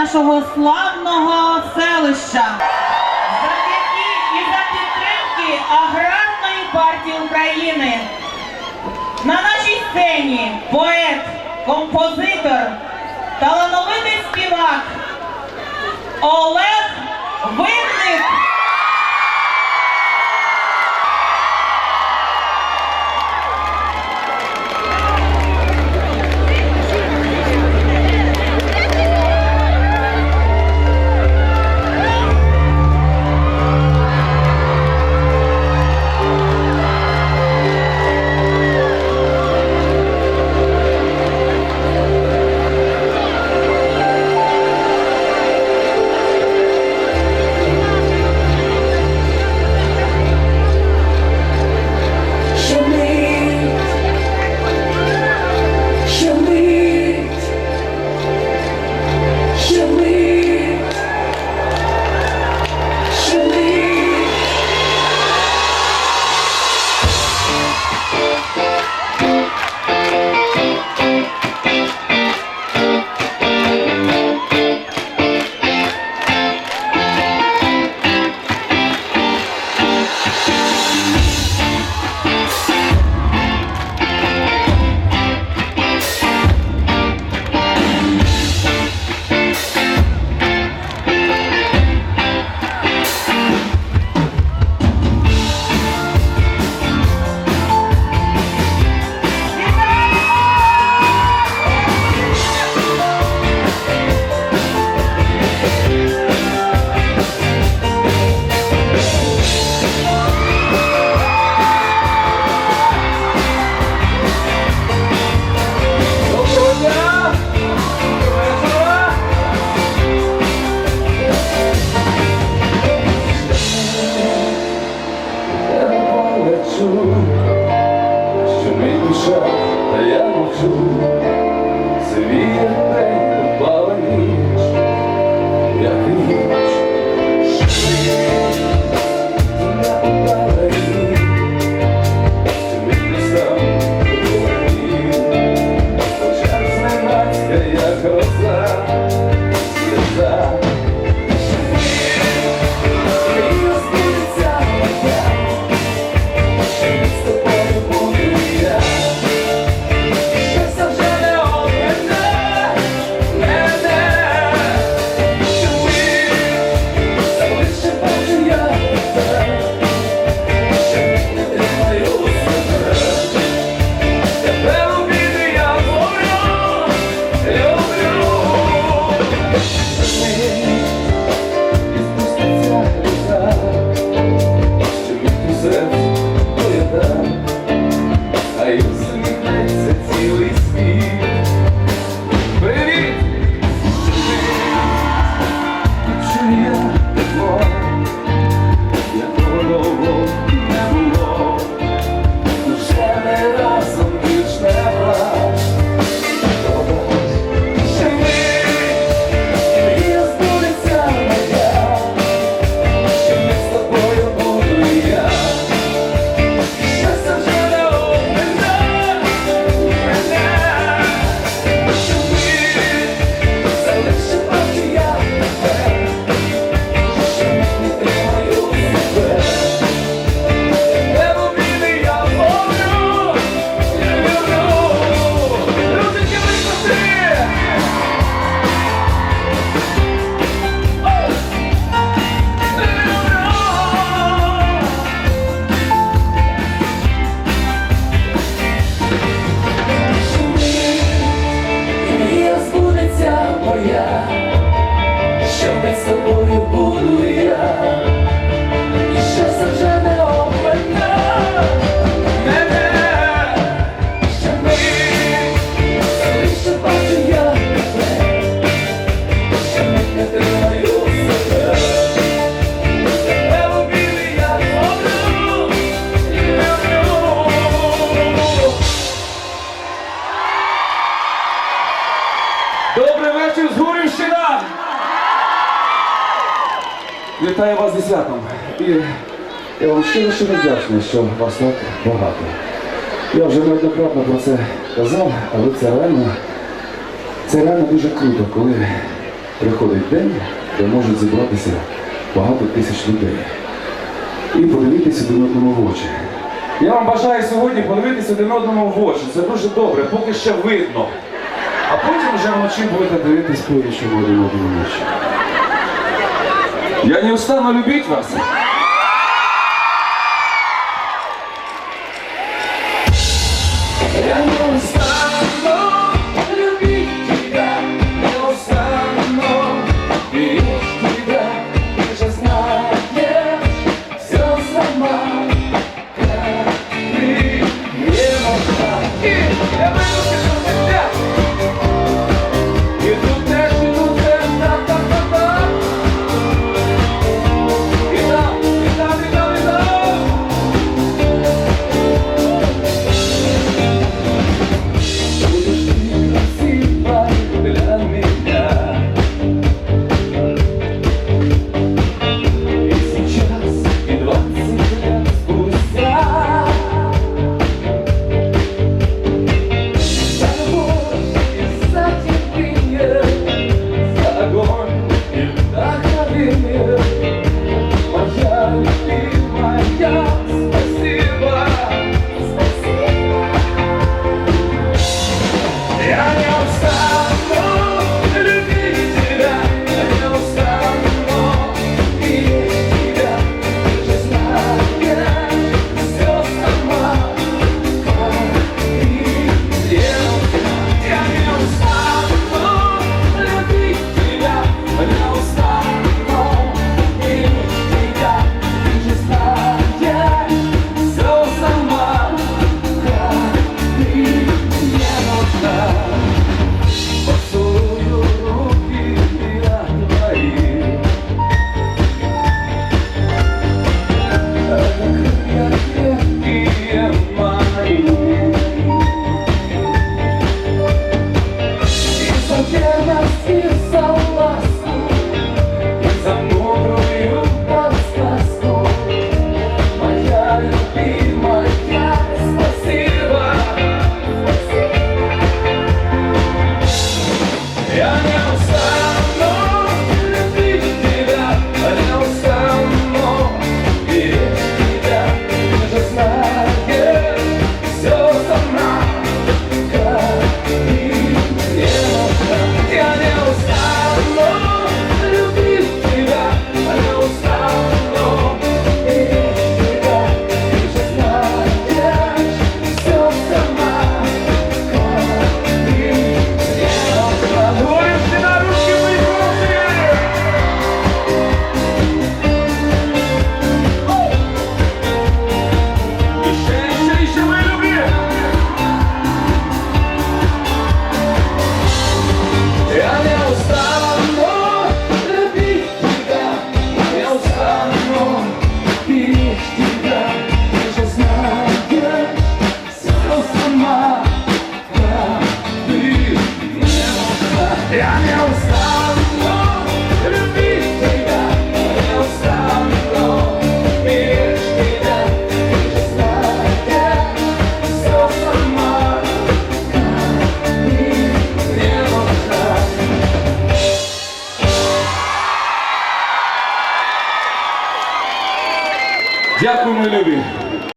нашого славного селища. Завдяки і за підтримки Аграрної партії України. На нашій сцені поет, композитор, талановитий співак Олег Добрий вечір, з Гурівщина! Вітаю вас зі святом. І я вам щиро щиро вдячний, що вас так багато. Я вже неоднократно про це казав, але це реально, це реально дуже круто, коли приходить день, де можуть зібратися багато тисяч людей. І подивитися до одному в очі. Я вам бажаю сьогодні подивитися один одному в очі. Це дуже добре, поки ще видно а потім вже вночі будете дивитись пиріші води в ночі. Я не устану любити вас. Deus. Yeah.